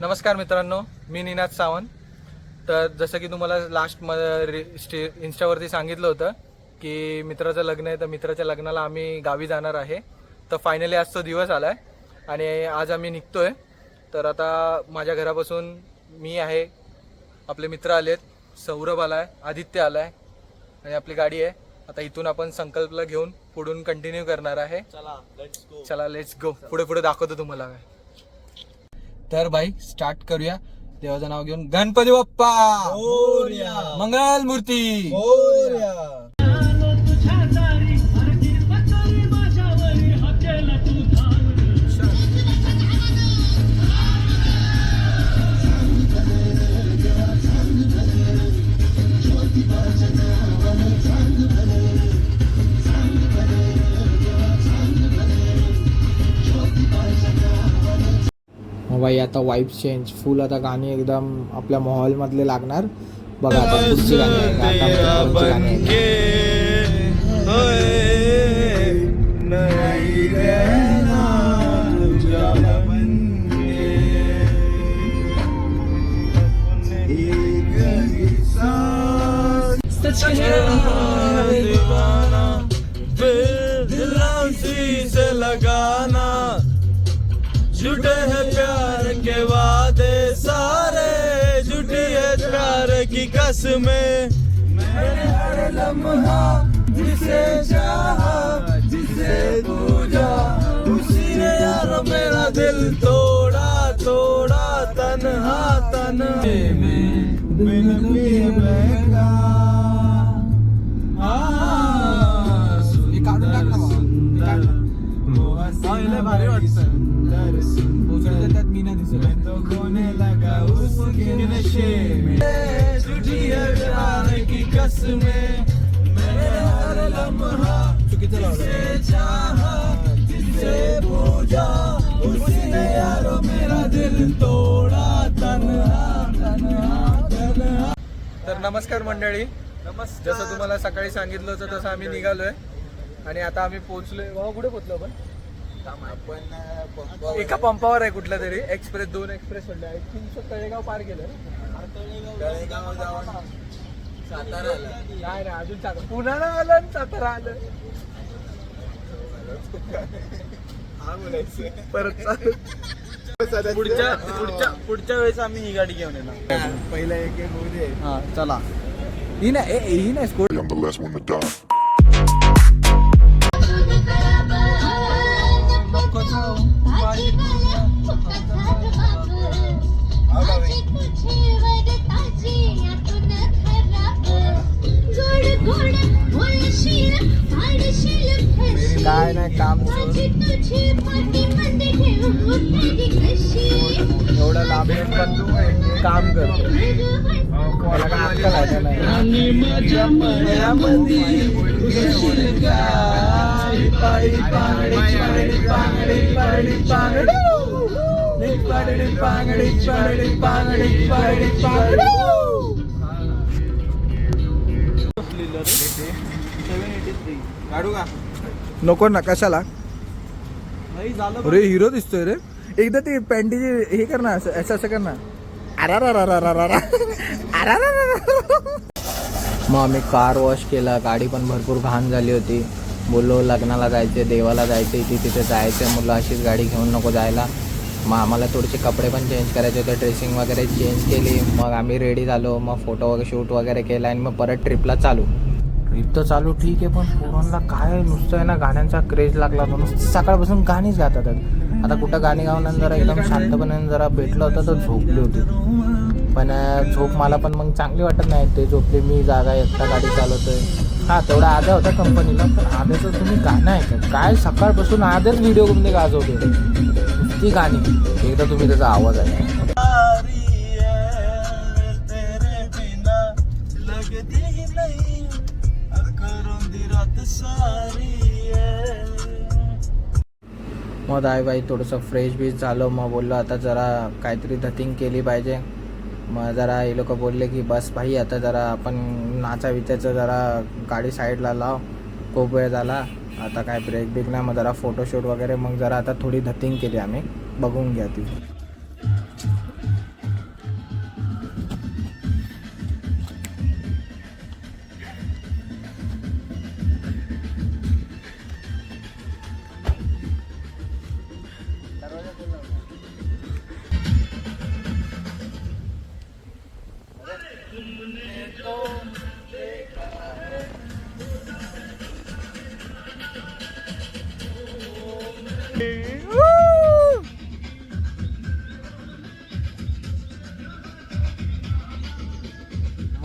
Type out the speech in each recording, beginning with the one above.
नमस्कार मित्रांनो मी निनाद सावंत. तर जसं की तुम्हाला लास्ट म स्टे इन्स्टावरती सांगितलं होतं की मित्राचं लग्न आहे तर मित्राच्या लग्नाला आम्ही गावी जाणार आहे. तर फायनली आज तो दिवस आला आहे आणि आज आम्ही निघतोय. तर आता माझ्या घरापासून मी आहे आपले मित्र आलेत सौरभ आला आहे आदित्य आला आहे आणि आपली गाडी आहे. आता इथून आपण संकल्पला घेऊन पुढून कंटिन्यू करणार आहे. चला लेट्स गो चला लेट्स गो पुढे पुढे दाखवतो तुम्हाला. काय तर भाई स्टार्ट करूया. देवाचं नाव घेऊन गणपती बाप्पा. मंगल मूर्ती मग बाई आता वाईब चेंज फुल आता गाणी एकदम आपल्या मॉलमधले लागणार. बघा आता पुढची गाणी लगाना। जुटे हैं प्यार की कसमें मैंने हर लम्हा जिसे चाहा जिसे पूजा। उसी ने यार मेरा दिल तोड़ा तोड़ा तन्हा तन्हा। में बिन पिए बहका ना बाबा. हे मी तो खोने लगा उसके नशे में। मैंने हर लम्हा चाहा पूजा यारो मेरा दिल तोड़ा तन्हा तन्हा तन्हा तर नमस्कार मंडळी. जसं तुम्हाला सकाळी सांगितलं होतं तसं आम्ही निघालोय. आणि आता आम्ही पोहोचलोय. भाऊ कुठे पोहोचलो आपण? एका पंपावर आहे कुठल्या तरी? एक्सप्रेस दोन एक्सप्रेस सोडले आय थिंक तळेगाव पार केलं. तळेगाव जाऊन सातारा नाही नाही अजून सातारा. पुण्याला आलं आणि सातारा आलं. परत चालू. पुढच्या पुढच्या पुढच्या वेळेस आम्ही ही गाडी घेऊन येणार. पहिला एक एक होऊ दे हा चला. ही नाही ए, ही नाही score. I'm the last one to die. नाही काम एवढं लांब पण तू काम कर. मला काय अक्कल आहे नाही? काढू का? नको ना कशाला? अरे हिरो दिसतोय रे. एकदा ते पॅन्टीचे हे कर ना असं असं असं कर ना. मग आम्ही कार वॉश केला गाडी पण भरपूर घाण झाली होती. बोललो लग्नाला जायचे देवाला जायचे इथे तिथे जायचं मुलं अशीच गाडी घेऊन नको जायला. मग आम्हाला थोडेसे कपडे पण चेंज करायचे होते ड्रेसिंग वगैरे चेंज केली. मग आम्ही रेडी झालो मग फोटो वगैरे शूट वगैरे केला आणि मग परत ट्रिपला चालू. इथं चालू ठीक आहे पण पोरांना काय नुसतं आहे ना गाण्यांचा क्रेज लागला तो नुसतं सकाळपासून गाणीच गातात आहेत. आता कुठं गाणी गावणं जरा एकदम शांतपणे जरा भेटलं होतं तर झोपली होती. पण झोप मला पण मग चांगली वाटत नाही. ते झोपले मी जागा एकटा गाडी चालवतोय. हां तेवढा आधा होता कंपनीला पण आध्याचं तुम्ही गाणं ऐका. काय सकाळपासून आधीच व्हिडिओमध्ये गाजवते ती गाणी. एकदा तुम्ही त्याचा आवाज आहे मग आई बाई थोडंसं फ्रेश बीच झालो. मग बोललो आता जरा काहीतरी धथिंग केली पाहिजे. मग जरा हे लोक बोलले की बस भाई आता जरा आपण नाचा विचारचं जरा गाडी साईडला लाव. खूप वेळ झाला. आता काय ब्रेक बिक नाही. मग जरा फोटोशूट वगैरे मग जरा आता थोडी धथिंग केली आम्ही. बघून घ्या ती.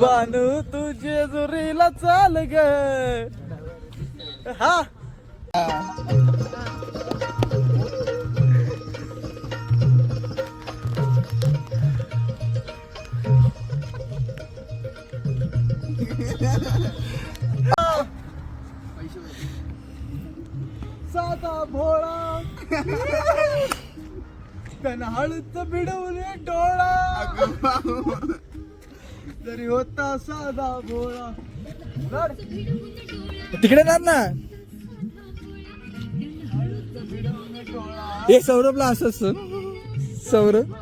बानू तुझे जुरीला चाल ग. हा. साधा भोळा. कन्हाळच भिडवले डोळा. जरी होता साधा भोळा. तिकडे जात ना. हे सौरभला असं सौरभ.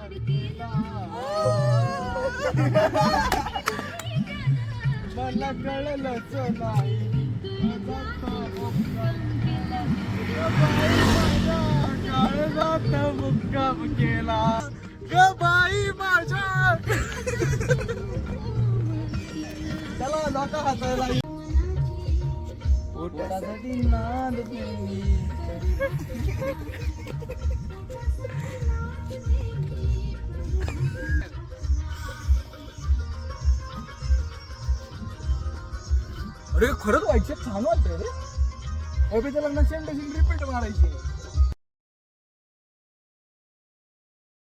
मला कळलंच नाही मुक्काम केला? ग बाई माझ्या. काका नका हसायला पोटासाठी नाद अरे खरंच व्हायचे छान वाटतंय रे. ओबीच्या लग्नात सेम डझिंग रिपीट मारायची.